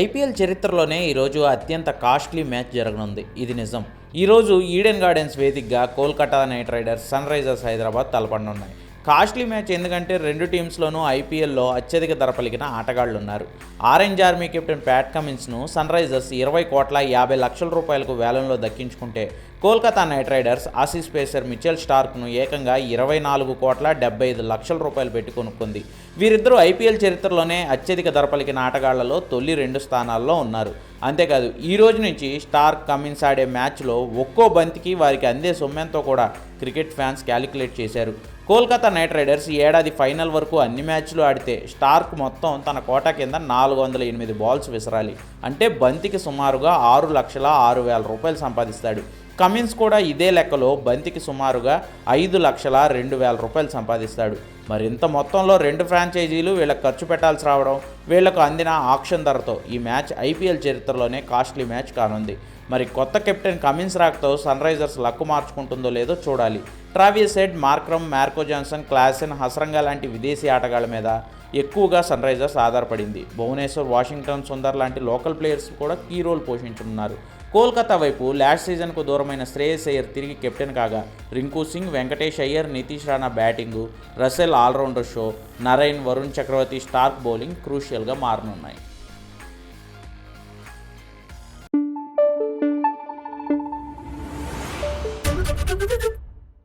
IPL చరిత్రలోనే ఈరోజు అత్యంత కాస్ట్లీ మ్యాచ్ జరగనుంది. ఇది నిజం. ఈరోజు ఈడెన్ గార్డెన్స్ వేదికగా Kolkata Knight Riders Sunrisers Hyderabad తలపడనున్నాయి. Costly match ఎందుకంటే రెండు టీమ్స్లోనూ ఐపీఎల్లో అత్యధిక ధర పలికిన ఆటగాళ్ళు ఉన్నారు ఆరెంజ్ ఆర్మీ కెప్టెన్ ప్యాట్ కమిన్స్ను సన్ రైజర్స్ ఇరవై కోట్ల యాభై లక్షల రూపాయలకు వేలంలో దక్కించుకుంటే Kolkata Knight Riders Aussies pacer Mitchell స్టార్క్ను ఏకంగా ఇరవై నాలుగు కోట్ల డెబ్బై ఐదు లక్షల రూపాయలు పెట్టి కొనుక్కుంది. వీరిద్దరూ ఐపీఎల్ చరిత్రలోనే అత్యధిక ధర పలికిన ఆటగాళ్ళలో తొలి రెండు స్థానాల్లో ఉన్నారు. అంతేకాదు ఈ రోజు నుంచి స్టార్క్ కమిన్స్ ఆడే మ్యాచ్లో ఒక్కో బంతికి వారికి అందే సొమ్మెంతో కూడా క్రికెట్ ఫ్యాన్స్ క్యాలిక్యులేట్ చేశారు. కోల్కతా నైట్ రైడర్స్ ఈ ఏడాది ఫైనల్ వరకు అన్ని మ్యాచ్లు ఆడితే స్టార్క్ మొత్తం తన కోట కింద నాలుగు వందల ఎనిమిది బాల్స్ విసరాలి. అంటే బంతికి సుమారుగా ఆరు లక్షల ఆరు వేల రూపాయలు సంపాదిస్తాడు. కమిన్స్ కూడా ఇదే లెక్కలో బంతికి సుమారుగా ఐదు లక్షల రెండు వేల రూపాయలు సంపాదిస్తాడు. మరి ఇంత మొత్తంలో రెండు ఫ్రాంచైజీలు వీళ్ళకి ఖర్చు పెట్టాల్సి రావడం వీళ్ళకు అందిన ఆక్షన్ ధరతో ఈ మ్యాచ్ ఐపీఎల్ చరిత్రలోనే కాస్ట్లీ మ్యాచ్ కానుంది. మరి కొత్త కెప్టెన్ కమిన్స్ రాక్తో సన్ రైజర్స్ లక్కు మార్చుకుంటుందో లేదో చూడాలి. Travis Head Markram Marco Jansen Klaasen Hasaranga లాంటి విదేశీ ఆటగాళ్ళ మీద ఎక్కువగా సన్ రైజర్స్ ఆధారపడింది. భువనేశ్వర్ వాషింగ్టన్ సుందర్ లాంటి లోకల్ ప్లేయర్స్ కూడా కీ రోల్ పోషించనున్నారు కోల్కతా వైపు లాస్ట్ సీజన్కు దూరమైన శ్రేయస్ అయ్యర్ తిరిగి కెప్టెన్ కాగా Rinku Singh Venkatesh Iyer Nitish Rana batting Russell IPL all rounder show Narine Varun Chakravarthy Starc bowling క్రూషియల్గా మారనున్నాయి